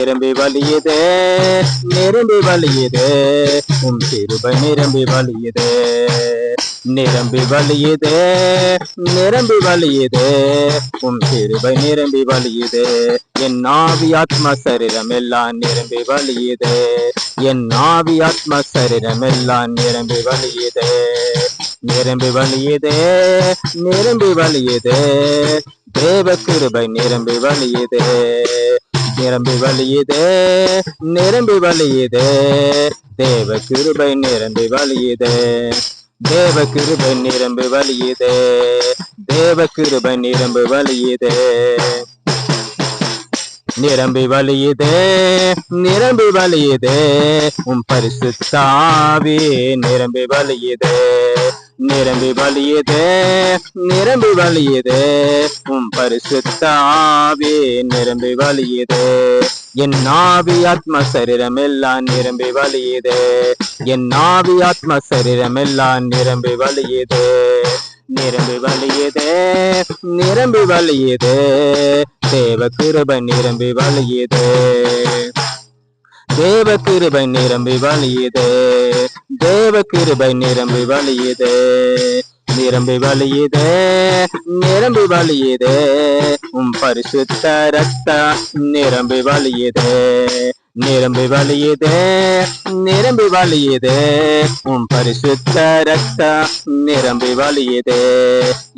நிரம்பி வலியுது நிரம்பி வலியுது உம் கிருபை நிரம்பி வலியுது. நிரம்பி வலியுது நிரம்பி வலியுது உம் கிருபை நிரம்பி வலியுது. என் ஆவி ஆத்ம சரீரம் எல்லாம் நிரம்பி வலியுது. என் ஆவி ஆத்ம சரீரம் எல்லாம் நிரம்பி வலியுது. நிரம்பி வலியுது நிரம்பி வலியுது. தேவ கிருபை நிரம்பி வலியுது. நிரம்பி வழியுதே நிரம்பி வழியுதே. தேவ கிருபை நிரம்பி வழியுதே. தேவ கிருபை நிரம்பி வழியுதே. தேவ கிருபை நிரம்பி வழியுதே. நிரம்பி வலியுது நிரம்பி வலியுது உம் பரிசுத்தாவி நிரம்பி வலியுது நிரம்பி வலியுது நிரம்பி வலியுது உம் பரிசுத்தாவி நிரம்பி வலியுது என் நாவி ஆத்ம சரீரம் எல்லாம் நிரம்பி வலியுது என் நாவி ஆத்ம சரீரம் எல்லாம் நிரம்பி வலியுது நிரம்பி வழியதே நிரம்பி வழியதே. தேவ கிருபை நிரம்பி வழியதே. தேவ கிருபை நிரம்பி வழியதே. தேவ கிருபை நிரம்பி வழியதே. நிரம்பி வழியதே நிரம்பி வழியதே. உம் பரிசுத்த ரத்த நிரம்பி வழியதே. நிரம்பி வழியுதே நிரம்பி வழியுதே. உன் பரிசுத்த ரத்தம் நிரம்பி வழியுதே.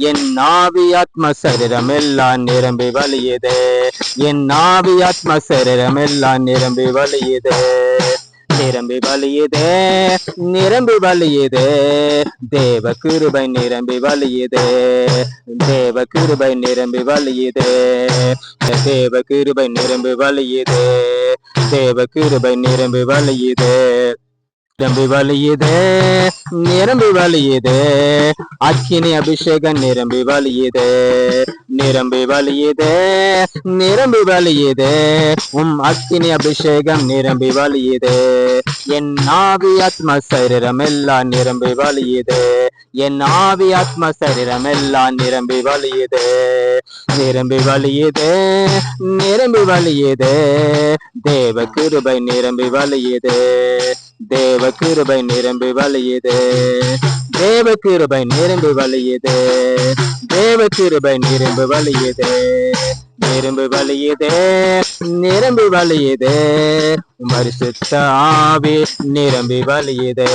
என் நாவி ஆத்ம சரீரம் எல்லாம் நிரம்பி வழியுதே. என் நாவி ஆத்ம சரீரம் எல்லாம் நிரம்பி வழியுதே. நிரம்பி வலியுது நிரம்பி வலியுது தேவ கிருபை நிரம்பி வலியுது தேவ கிருபை நிரம்பி வலியுது தேவ கிருபை நிரம்பி வலியுது தேவ கிருபை நிரம்பி வலியுது நிரம்பி வலியுது நிரம்பி வலியுது அக்கினி அபிஷேகம் நிரம்பி வலியுது நிரம்பி வலியுது நிரம்பி வலியுது உம் அக்கினி அபிஷேகம் நிரம்பி வலியுது என் ஆவி ஆத்ம சரீரம் எல்லாம் நிரம்பி வலியுது என் ஆவி ஆத்ம சரீரம் எல்லாம் நிரம்பி வலியுது நிரம்பி வலியுது நிரம்பி வலியுது தேவ கிருபை நிரம்பி வலியுது தேவ கிருபை நிரம்பி வலியுது தேவ கிருபை நிரம்பி வலியுது தேவ கிருபை நிரம்பி வலியுது நிரம்பி வலியுது நிரம்பி வலியுது உம் பரிசுத்த ஆவி நிரம்பி வலியுது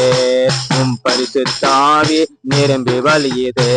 உம் பரிசுத்த ஆவி நிரம்பி வலியுது